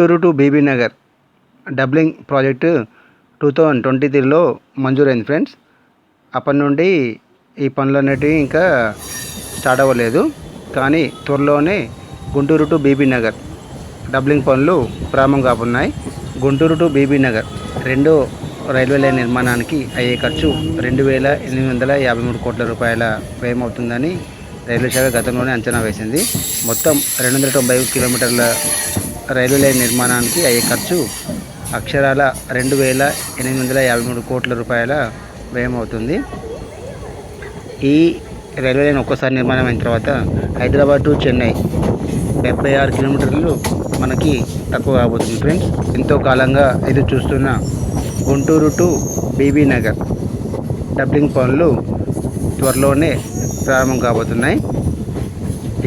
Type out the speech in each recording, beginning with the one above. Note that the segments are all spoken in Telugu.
Guntur to Bibi Nagar. Doubling project two thousand twenty త్రీలో మంజూరైంది ఫ్రెండ్స్. అప్పటి నుండి ఈ పనులు అనేటివి ఇంకా స్టార్ట్ అవ్వలేదు. కానీ త్వరలోనే గుంటూరు టు బీబీ నగర్ డబ్లింగ్ పనులు ప్రారంభం కాబోతున్నాయి. గుంటూరు టు బీబీ నగర్ రెండో రైల్వే లైన్ నిర్మాణానికి అయ్యే ఖర్చు రెండు వేల ఎనిమిది వందల యాభై మూడు కోట్ల రూపాయల వ్యయం అవుతుందని రైల్వే శాఖ గతంలోనే అంచనా వేసింది. మొత్తం రెండు వందల తొంభై కిలోమీటర్ల రైల్వే లైన్ నిర్మాణానికి అయ్యే ఖర్చు అక్షరాల రెండు వేల ఎనిమిది వందల యాభై మూడు కోట్ల రూపాయల వ్యయం అవుతుంది. ఈ రైల్వే లైన్ ఒక్కసారి నిర్మాణం అయిన తర్వాత హైదరాబాద్ టు చెన్నై డెబ్బై ఆరు కిలోమీటర్లు మనకి తక్కువ కాబోతుంది ఫ్రెండ్స్. ఎంతో కాలంగా ఎదురు చూస్తున్న గుంటూరు టు బీబీ నగర్ డబ్లింగ్ పనులు త్వరలోనే ప్రారంభం కాబోతున్నాయి.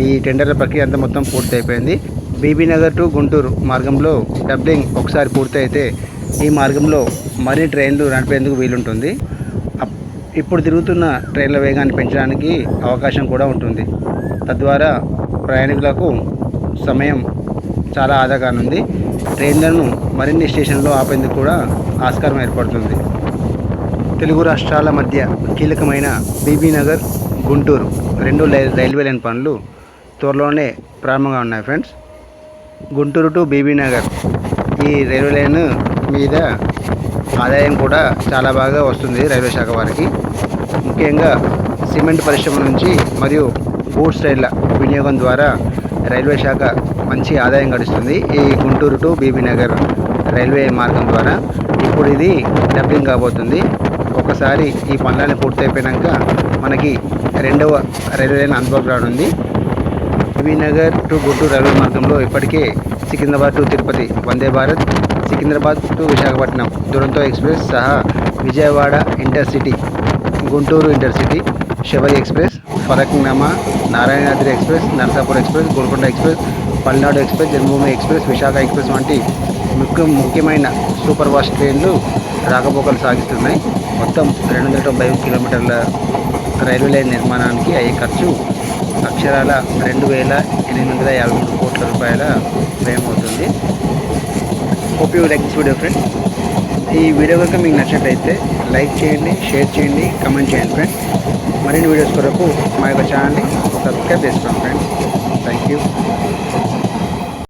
ఈ టెండర్ల ప్రక్రియ అంతా మొత్తం పూర్తి అయిపోయింది బీబీ నగర్ టు గుంటూరు మార్గంలో డబ్లింగ్ ఒకసారి పూర్తయితే ఈ మార్గంలో మరిన్ని ట్రైన్లు నడిపేందుకు వీలుంటుంది. అప్- ఇప్పుడు తిరుగుతున్న ట్రైన్ల వేగాన్ని పెంచడానికి అవకాశం కూడా ఉంటుంది. తద్వారా ప్రయాణికులకు సమయం చాలా ఆదా కానుంది. ట్రైన్లను మరిన్ని స్టేషన్లో ఆపేందుకు కూడా ఆస్కారం ఏర్పడుతుంది. తెలుగు రాష్ట్రాల మధ్య కీలకమైన బీబీ నగర్ గుంటూరు రెండు రైల్వే లైన్ పనులు త్వరలోనే ప్రారంభంగా ఉన్నాయి ఫ్రెండ్స్. గుంటూరు టు బీబీ నగర్. ఈ రైల్వే లైన్ మీద ఆదాయం కూడా చాలా బాగా వస్తుంది రైల్వే శాఖ వారికి. ముఖ్యంగా సిమెంట్ పరిశ్రమ నుంచి మరియు గూడ్స్ రైళ్ళ వినియోగం ద్వారా రైల్వే శాఖ మంచి ఆదాయం గడిస్తుంది. ఈ గుంటూరు టు బీబీ నగర్ రైల్వే మార్గం ద్వారా ఇప్పుడు ఇది డబ్బింగ్ కాబోతుంది. ఒకసారి ఈ పనులన్నీ పూర్తయిపోయాక మనకి రెండవ రైల్వే లైన్ అందుబాటులో ఉంది నగర్ టు గుంటూరు రైల్వే మార్గంలో ఇప్పటికే Secunderabad to Tirupati Vande Bharat Secunderabad to Visakhapatnam Duronto express సహా Vijayawada intercity Guntur intercity Sabari express Falaknuma Narayanadri express Narsapur express Golconda express Palnadu express Janmabhoomi express Visakha express వంటి ముఖ్య ముఖ్యమైన సూపర్ ఫాస్ట్ ట్రైన్లు రాకపోకలు సాగిస్తున్నాయి. మొత్తం రెండు వందల తొంభై కిలోమీటర్ల రైల్వే లైన్ నిర్మాణానికి అయ్యే ఖర్చు అక్షరాల రెండు వేల ఎనిమిది వందల యాభై మూడు కోట్ల రూపాయల వ్యయం అవుతుంది hope you like this video friends ఈ వీడియో కనుక మీకు నచ్చినట్లయితే లైక్ చేయండి షేర్ చేయండి కమెంట్ చేయండి ఫ్రెండ్స్ మరిన్ని వీడియోస్ కొరకు మా యొక్క ఛానల్ని సబ్స్క్రైబ్ చేసుకోండి ఫ్రెండ్స్ థ్యాంక్ యూ